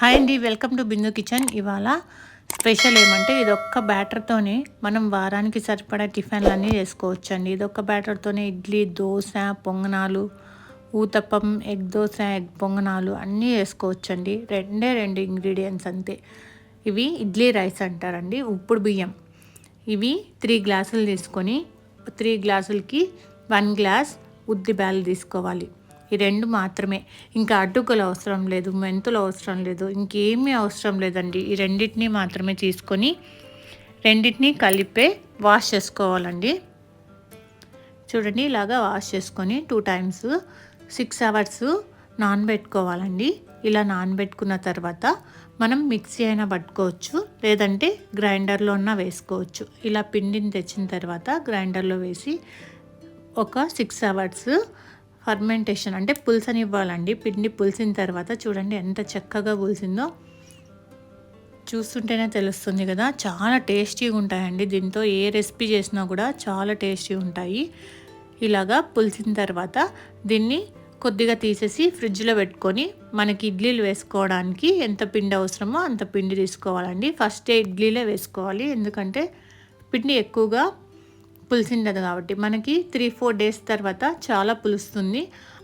Hi అండి welcome to Bindu kitchen. ఇవాళ special ఏమంటే ఇది ఒక్క బ్యాటర్తోనే మనం వారానికి సరిపడా టిఫిన్లు అన్నీ చేసుకోవచ్చు అండి ఇది ఒక్క బ్యాటర్తోనే ఇడ్లీ దోశ పొంగనాలు ఊతప్పం ఎగ్ దోశ ఎగ్ పొంగనాలు అన్నీ వేసుకోవచ్చు అండి రెండే రెండు ఇంగ్రీడియంట్స్ అంతే. ఇవి ఇడ్లీ రైస్ అంటారండి ఉప్పుడు బియ్యం. ఇవి త్రీ గ్లాసులు తీసుకొని త్రీ గ్లాసులకి వన్ గ్లాస్ ఉద్దిబ్యాలు తీసుకోవాలి. ఈ రెండు మాత్రమే. ఇంకా అడ్డుకలు అవసరం లేదు మెంతులు అవసరం లేదు ఇంకేమీ అవసరం లేదండి. ఈ రెండింటిని మాత్రమే తీసుకొని రెండింటిని కలిపే వాష్ చేసుకోవాలండి. చూడండి ఇలాగా వాష్ చేసుకొని టూ టైమ్స్ సిక్స్ అవర్స్ నానబెట్టుకోవాలండి. ఇలా నానబెట్టుకున్న తర్వాత మనం మిక్సీ అయినా పట్టుకోవచ్చు లేదంటే గ్రైండర్లో ఉన్న వేసుకోవచ్చు. ఇలా పిండిని తెచ్చిన తర్వాత గ్రైండర్లో వేసి ఒక సిక్స్ అవర్స్ ఫర్మెంటేషన్ అంటే పులుసని ఇవ్వాలండి పిండి పులిసిన తర్వాత చూడండి ఎంత చక్కగా పులిసిందో. చూస్తుంటేనే తెలుస్తుంది కదా చాలా టేస్టీగా ఉంటాయండి. దీంతో ఏ రెసిపీ చేసినా కూడా చాలా టేస్టీగా ఉంటాయి. ఇలాగా పులిసిన తర్వాత దీన్ని కొద్దిగా తీసేసి ఫ్రిడ్జ్లో పెట్టుకొని మనకి ఇడ్లీలు వేసుకోవడానికి ఎంత పిండి అవసరమో అంత పిండి తీసుకోవాలండి. ఫస్ట్ ఇడ్లీలే వేసుకోవాలి. ఎందుకంటే పిండి ఎక్కువగా పులిసిండదు కాబట్టి మనకి త్రీ ఫోర్ డేస్ తర్వాత చాలా పులుస్తుంది.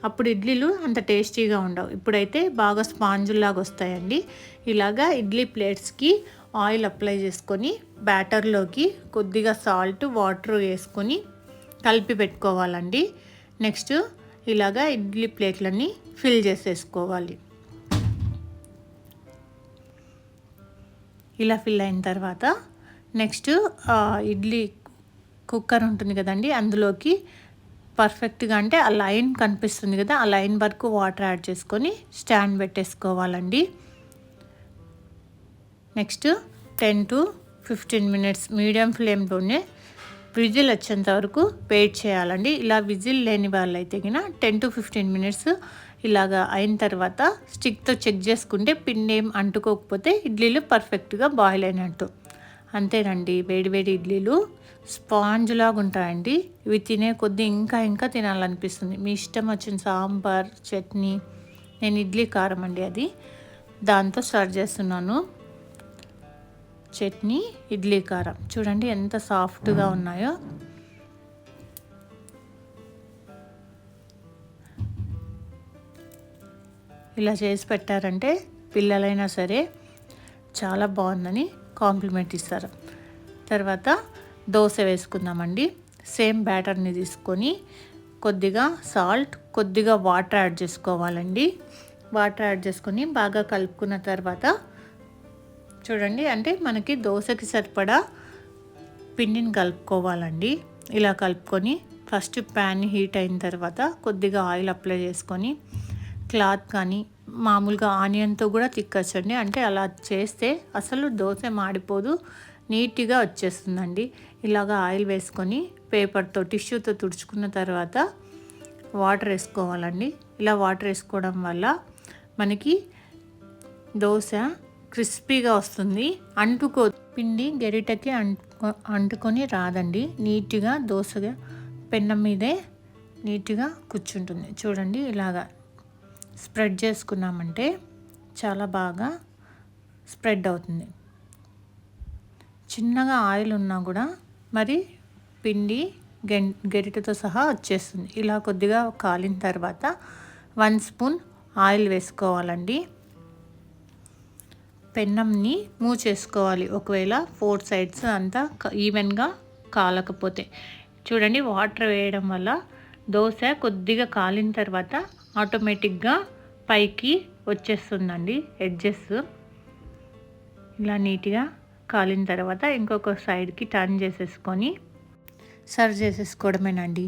అప్పుడు ఇడ్లీలు అంత టేస్టీగా ఉండవు. ఇప్పుడైతే బాగా స్పాంజుల్లాగా వస్తాయండి. ఇలాగా ఇడ్లీ ప్లేట్స్కి ఆయిల్ అప్లై చేసుకొని బ్యాటర్లోకి కొద్దిగా సాల్ట్ వాటర్ వేసుకొని కలిపి పెట్టుకోవాలండి. నెక్స్ట్ ఇలాగా ఇడ్లీ ప్లేట్లన్నీ ఫిల్ చేసేసుకోవాలి. ఇలా ఫిల్ అయిన తర్వాత నెక్స్ట్ ఇడ్లీ కుక్కర్ ఉంటుంది కదండి అందులోకి పర్ఫెక్ట్గా అంటే ఆ లైన్ కనిపిస్తుంది కదా ఆ లైన్ వరకు వాటర్ యాడ్ చేసుకొని స్టాండ్ పెట్టేసుకోవాలండి. Next ten to fifteen minutes medium ఫ్లేమ్లోనే విజిల్ వచ్చేంత వరకు వెయిట్ చేయాలండి. ఇలా విజిల్ లేని వాళ్ళైతే కినా టెన్ టు ఫిఫ్టీన్ మినిట్స్ ఇలాగా అయిన తర్వాత స్టిక్తో చెక్ చేసుకుంటే పిండి ఏం అంటుకోకపోతే ఇడ్లీలు పర్ఫెక్ట్గా బాయిల్ అయినట్టు. అంతేనండి వేడి వేడి ఇడ్లీలు. స్పాంజ్ లాగా ఉంటాయండి ఇవి తినే కొద్దీ ఇంకా ఇంకా తినాలనిపిస్తుంది. మీ ఇష్టం వచ్చిన సాంబార్ చట్నీ నేను ఇడ్లీ కారం అండి అది. దాంతో సర్వ్ చేస్తున్నాను. చట్నీ ఇడ్లీ కారం. చూడండి ఎంత సాఫ్ట్గా ఉన్నాయో. ఇలా చేసి పెట్టారంటే పిల్లలైనా సరే చాలా బాగుందని కాంప్లిమెంట్ ఇస్తారు. తర్వాత దోశ వేసుకుందామండి. సేమ్ బ్యాటర్ని తీసుకొని కొద్దిగా సాల్ట్ కొద్దిగా వాటర్ యాడ్ చేసుకోవాలండి. వాటర్ యాడ్ చేసుకొని బాగా కలుపుకున్న తర్వాత చూడండి అంటే మనకి దోశకి సరిపడా పిండిని కలుపుకోవాలండి. ఇలా కలుపుకొని ఫస్ట్ ప్యాన్ హీట్ అయిన తర్వాత కొద్దిగా ఆయిల్ అప్లై చేసుకొని క్లాత్ కానీ మామూలుగా ఆనియన్తో కూడా తిక్కచ్చండి. అంటే అలా చేస్తే అసలు దోశ మాడిపోదు. నీట్గా వచ్చేస్తుందండి. ఇలాగా ఆయిల్ వేసుకొని పేపర్తో టిష్యూతో తుడుచుకున్న తర్వాత వాటర్ వేసుకోవాలండి. ఇలా వాటర్ వేసుకోవడం వల్ల మనకి దోశ క్రిస్పీగా వస్తుంది. అంటుకో పిండి గరిటకి అంటుకో అంటుకొని రాదండి. నీట్గా దోశగా పెన్నం మీదే నీట్గా కూర్చుంటుంది. చూడండి ఇలాగా స్ప్రెడ్ చేసుకున్నామంటే చాలా బాగా స్ప్రెడ్ అవుతుంది. చిన్నగా ఆయిల్ ఉన్నా కూడా మరి పిండి గెం గెరిటతో సహా వచ్చేస్తుంది. ఇలా కొద్దిగా కాలిన తర్వాత వన్ స్పూన్ ఆయిల్ వేసుకోవాలండి. పెన్నంని మూవ్ చేసుకోవాలి ఒకవేళ ఫోర్ సైడ్స్ అంతా ఈవెన్గా కాలకపోతే. చూడండి వాటర్ వేయడం వల్ల దోశ కొద్దిగా కాలిన తర్వాత ఆటోమేటిక్గా పైకి వచ్చేస్తుందండి ఎడ్జెస్. ఇలా నీట్గా కాలిన తర్వాత ఇంకొక సైడ్కి టర్న్ చేసేసుకొని సర్వ్ చేసేసుకోవడమేనండి.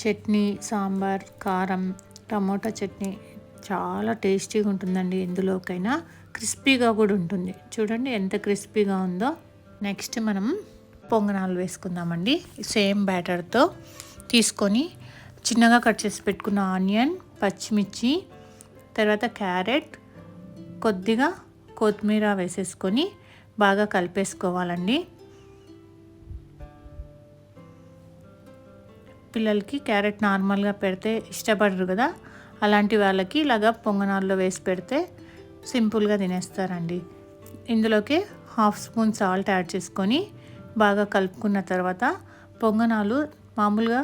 చట్నీ సాంబార్ కారం టమోటా చట్నీ చాలా టేస్టీగా ఉంటుందండి ఎందులోకైనా క్రిస్పీగా కూడా ఉంటుంది. చూడండి ఎంత క్రిస్పీగా ఉందో. నెక్స్ట్ మనం పొంగనాలు వేసుకుందామండి. సేమ్ బ్యాటర్తో తీసుకొని చిన్నగా కట్ చేసి పెట్టుకున్న ఆనియన్ పచ్చిమిర్చి తర్వాత క్యారెట్ కొద్దిగా కొత్తిమీర వేసేసుకొని బాగా కలిపేసుకోవాలండి. పిల్లలకి క్యారెట్ నార్మల్గా పెడితే ఇష్టపడరు కదా అలాంటి వాళ్ళకి ఇలాగ పొంగనాల్లో వేసి పెడితే సింపుల్గా తినేస్తారండి. ఇందులోకి హాఫ్ స్పూన్ సాల్ట్ యాడ్ చేసుకొని బాగా కలుపుకున్న తర్వాత పొంగనాలు మామూలుగా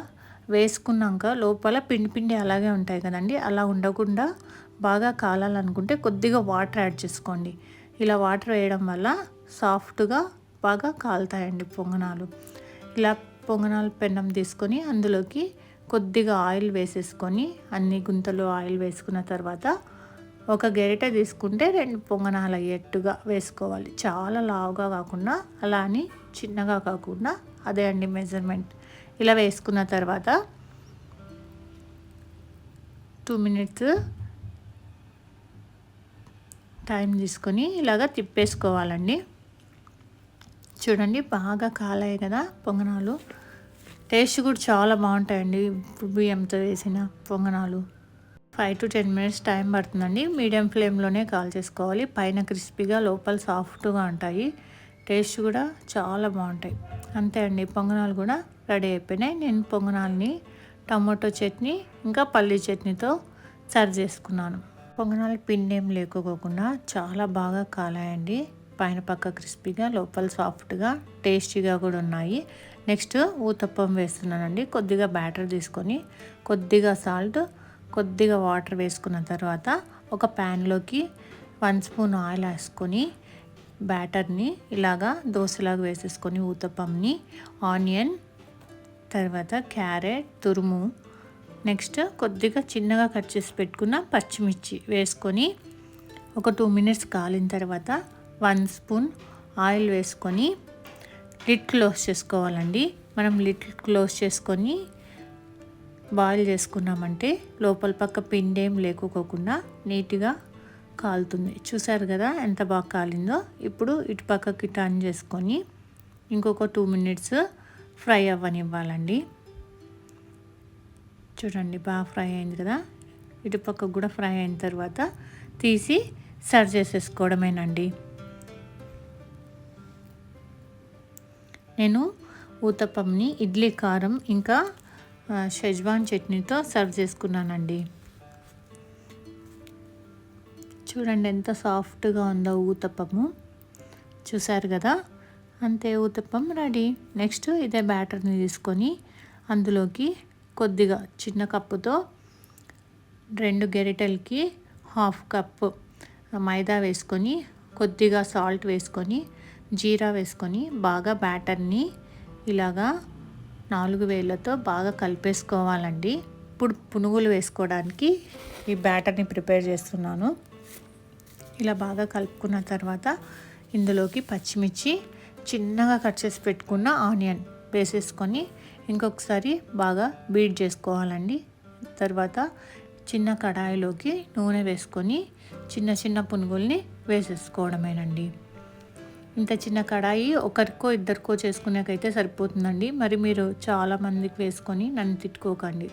వేసుకున్నాక లోపల పిండి పిండి అలాగే ఉంటాయి కదండి అలా ఉండకుండా బాగా కాలాలనుకుంటే కొద్దిగా వాటర్ యాడ్ చేసుకోండి. ఇలా వాటర్ వేయడం వల్ల సాఫ్ట్గా బాగా కాలుతాయండి పొంగనాలు. ఇలా పొంగనాలు పెన్నం తీసుకొని అందులోకి కొద్దిగా ఆయిల్ వేసేసుకొని అన్ని గుంతలు ఆయిల్ వేసుకున్న తర్వాత ఒక గెరిట తీసుకుంటే రెండు పొంగనాలు అయ్యేట్టుగా వేసుకోవాలి. చాలా లావుగా కాకుండా అలా అని చిన్నగా కాకుండా అదే అండి మెజర్మెంట్. ఇలా వేసుకున్న తర్వాత టూ మినిట్స్ టైం తీసుకొని ఇలాగ తిప్పేసుకోవాలండి. చూడండి బాగా కాలాయి కదా పొంగనాలు. టేస్ట్ కూడా చాలా బాగుంటాయండి బియ్యంతో వేసిన పొంగనాలు. Five to ten minutes time పడుతుందండి. మీడియం ఫ్లేమ్లోనే కాల్ చేసుకోవాలి. పైన క్రిస్పీగా లోపల సాఫ్ట్గా ఉంటాయి. టేస్ట్ కూడా చాలా బాగుంటాయి. అంతే అండి పొంగనాలు కూడా రెడీ అయిపోయినాయి. నేను పొంగనాలని టమాటో చట్నీ ఇంకా పల్లీ చట్నీతో సర్వ్ చేసుకున్నాను. పొంగనాలు పిండి ఏం లేకపోకుండా చాలా బాగా కాలాయండి. పైన పక్క క్రిస్పీగా లోపల సాఫ్ట్గా టేస్టీగా కూడా ఉన్నాయి. నెక్స్ట్ ఊతప్పం వేస్తున్నానండి. కొద్దిగా బ్యాటర్ తీసుకొని కొద్దిగా సాల్ట్ కొద్దిగా వాటర్ వేసుకున్న తర్వాత ఒక ప్యాన్లోకి వన్ స్పూన్ ఆయిల్ వేసుకొని బ్యాటర్ని ఇలాగా దోశలాగా వేసేసుకొని ఊతప్పంని ఆనియన్ తర్వాత క్యారెట్ తురుము నెక్స్ట్ కొద్దిగా చిన్నగా కట్ చేసి పెట్టుకున్న పచ్చిమిర్చి వేసుకొని ఒక టూ మినిట్స్ కాలిన తర్వాత వన్ స్పూన్ ఆయిల్ వేసుకొని లిట్ క్లోజ్ చేసుకోవాలండి. మనం లిట్ క్లోజ్ చేసుకొని బాయిల్ చేసుకున్నామంటే లోపల పక్క పిండి ఏం లేకపోకుండా నీట్గా కాలుతుంది. చూసారు కదా ఎంత బాగా కాలిందో? ఇప్పుడు ఇటు పక్కకి టర్న్ చేసుకొని ఇంకొక టూ మినిట్స్ ఫ్రై అవ్వనివ్వాలండి. చూడండి బాగా ఫ్రై అయింది కదా? ఇటు పక్కకు కూడా ఫ్రై అయిన తర్వాత తీసి సర్వ్ చేసేసుకోవడమేనండి. నేను ఊతప్పంని ఇడ్లీ కారం ఇంకా షెజ్వాన్ చట్నీతో సర్వ్ చేసుకున్నానండి. చూడండి ఎంత సాఫ్ట్గా ఉందో ఊతప్పము. చూసారు కదా? అంతే ఊతప్పం రెడీ. నెక్స్ట్ ఇదే బ్యాటర్ని తీసుకొని అందులోకి కొద్దిగా చిన్న కప్పుతో రెండు గెరిటెలకి హాఫ్ కప్పు మైదా వేసుకొని కొద్దిగా సాల్ట్ వేసుకొని జీరా వేసుకొని బాగా బ్యాటర్ని ఇలాగా నాలుగు వేలతో బాగా కలిపేసుకోవాలండి. ఇప్పుడు పునుగులు వేసుకోవడానికి ఈ బ్యాటర్ని ప్రిపేర్ చేస్తున్నాను. ఇలా బాగా కలుపుకున్న తర్వాత ఇందులోకి పచ్చిమిర్చి చిన్నగా కట్ చేసి పెట్టుకున్న ఆనియన్ వేసేసుకొని ఇంకొకసారి బాగా బీట్ చేసుకోవాలండి. తర్వాత చిన్న కడాయిలోకి నూనె వేసుకొని చిన్న చిన్న పునుగుల్ని వేసేసుకోవడమేనండి. ఇంత చిన్న కడాయి ఒకరికో ఇద్దరికో చేసుకునేకైతే సరిపోతుందండి. మరి మీరు చాలా మందికి వేసుకొని నన్ను తిట్టుకోకండి.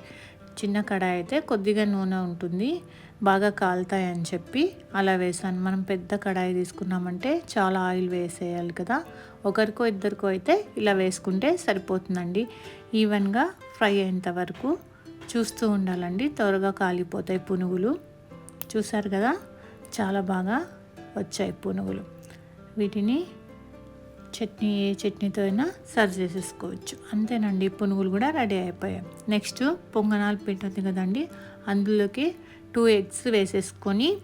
చిన్న కడాయి అయితే కొద్దిగా నూనె ఉంటుంది బాగా కాలుతాయని చెప్పి అలా వేసాను మనం పెద్ద కడాయి తీసుకున్నామంటే చాలా ఆయిల్ వేసేయాలి కదా. ఒకరికో ఇద్దరికో అయితే ఇలా వేసుకుంటే సరిపోతుందండి. ఈవెన్గా ఫ్రై అయ్యేంత వరకు చూస్తూ ఉండాలండి. త్వరగా కాలిపోతాయి పునుగులు. చూసారు కదా? చాలా బాగా వచ్చాయి పునుగులు. వీటిని చట్నీ ఏ చట్నీతో అయినా సర్వ్ చేసేసుకోవచ్చు. అంతేనండి పునుగులు కూడా రెడీ అయిపోయాయి. నెక్స్ట్ పొంగనాలు పిండి కదండి. అందులోకి టూ ఎగ్స్ వేసేసుకొని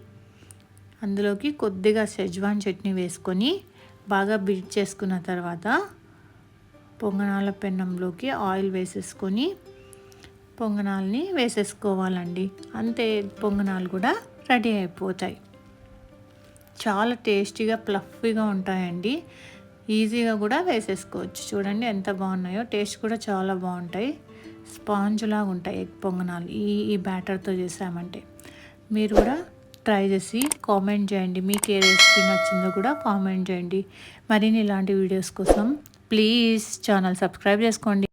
అందులోకి కొద్దిగా షెజ్వాన్ చట్నీ వేసుకొని బాగా బీట్ చేసుకున్న తర్వాత పొంగనాల పెన్నంలోకి ఆయిల్ వేసేసుకొని పొంగనాలని వేసేసుకోవాలండి. అంతే పొంగనాలు కూడా రెడీ అయిపోతాయి. చాలా టేస్టీగా ప్లఫీగా ఉంటాయండి. ఈజీగా కూడా వేసేసుకోవచ్చు. చూడండి ఎంత బాగున్నాయో. టేస్ట్ కూడా చాలా బాగుంటాయి. స్పాంజ్ లాగా ఉంటాయి ఎగ్ పొంగనాలు. ఈ ఈ బ్యాటర్తో చేసామంటే. మీరు కూడా ట్రై చేసి కామెంట్ చేయండి. మీకు ఏ రెసిపీ నచ్చిందో కూడా కామెంట్ చేయండి. మరిన్ని ఇలాంటి వీడియోస్ కోసం ప్లీజ్ ఛానల్ సబ్స్క్రైబ్ చేసుకోండి.